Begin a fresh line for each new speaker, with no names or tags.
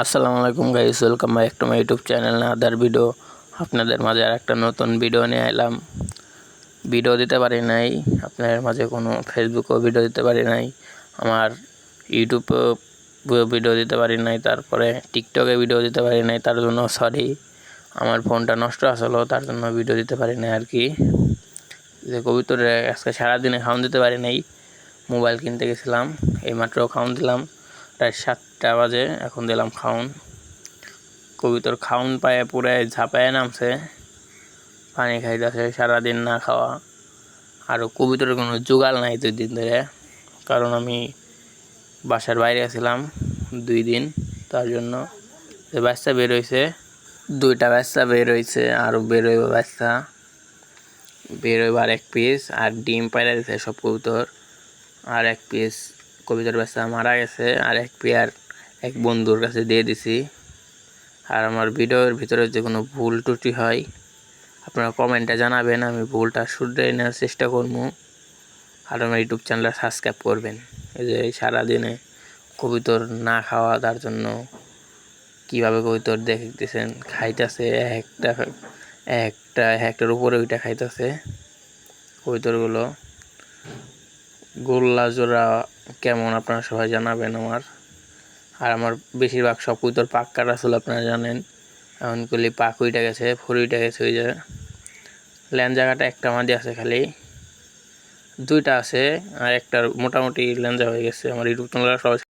আসসালামু আলাইকুম guys welcome back to my YouTube channel another video আপনাদের মাঝে আর একটা নতুন ভিডিও নিয়ে এলাম। ভিডিও দিতে পারি নাই, আপনাদের মাঝে কোনো ফেসবুকেও ভিডিও দিতে পারি নাই, আমার ইউটিউবেও ভিডিও দিতে পারি নাই, তারপরে টিকটকে ভিডিও দিতে পারি নাই, তার জন্য সরি আমার ফোনটা নষ্ট আসলো, তার জন্য ভিডিও দিতে পারি নাই আর কি যে কবিতরে আজকে সারাদিনে খাওয়ান দিতে পারি নাই মোবাইল কিনতে গেছিলাম, এইমাত্র খাওয়ান দিলাম। প্রায় সাতটা বাজে, এখন দিলাম খাউন কবিতর খাউন পায়ে পুরাই ঝাঁপায় নামছে। পানি খাইতেছে, সারাদিন না খাওয়া। আর কবিতরের কোনো জোগাল নাই দুই দিন ধরে, কারণ আমি বাসার বাইরে আছিলাম দুই দিন, তার জন্য বাচ্চা বের হয়েছে দুইটা বাচ্চা বের হয়েছে আরও বের হইব বাচ্চা। বের এক পিস আর ডিম পাইরা দিছে সব কবুতর আর এক পিস কবিতার বাচ্চা মারা গেছে আর এক পেয়ার এক বন্ধুর কাছে দিয়ে দিছি। আর আমার ভিডিওর ভিতরে যে কোনো ভুল ত্রুটি হয়, আপনারা কমেন্টে জানাবেন, আমি ভুলটা শুধরে নেওয়ার চেষ্টা করব। আর আমার ইউটিউব চ্যানেলটা সাবস্ক্রাইব করবেন। এই যে সারাদিনে কবিতর না খাওয়া, তার জন্য কীভাবে কবিতর দেখতেছেন, খাইতেছে একটা একটা, একটার উপরে ওইটা খাইতেছে কবিতরগুলো। গোল্লা, জোড়া কেমন আপনারা সবাই জানাবেন আমার। আর আমার বেশিরভাগ সব কুইতর পাক কাটা ছিল আপনারা জানেন। এমন করলে পাক উইটা গেছে ফুরিটা গেছে ওই যে। ল্যান জায়গাটা একটা মাদি আছে খালি। দুইটা আছে আর একটার মোটামুটি ল্যাঞ্জা হয়ে গেছে। আমার ইউটিউব চ্যানেলটা সবাই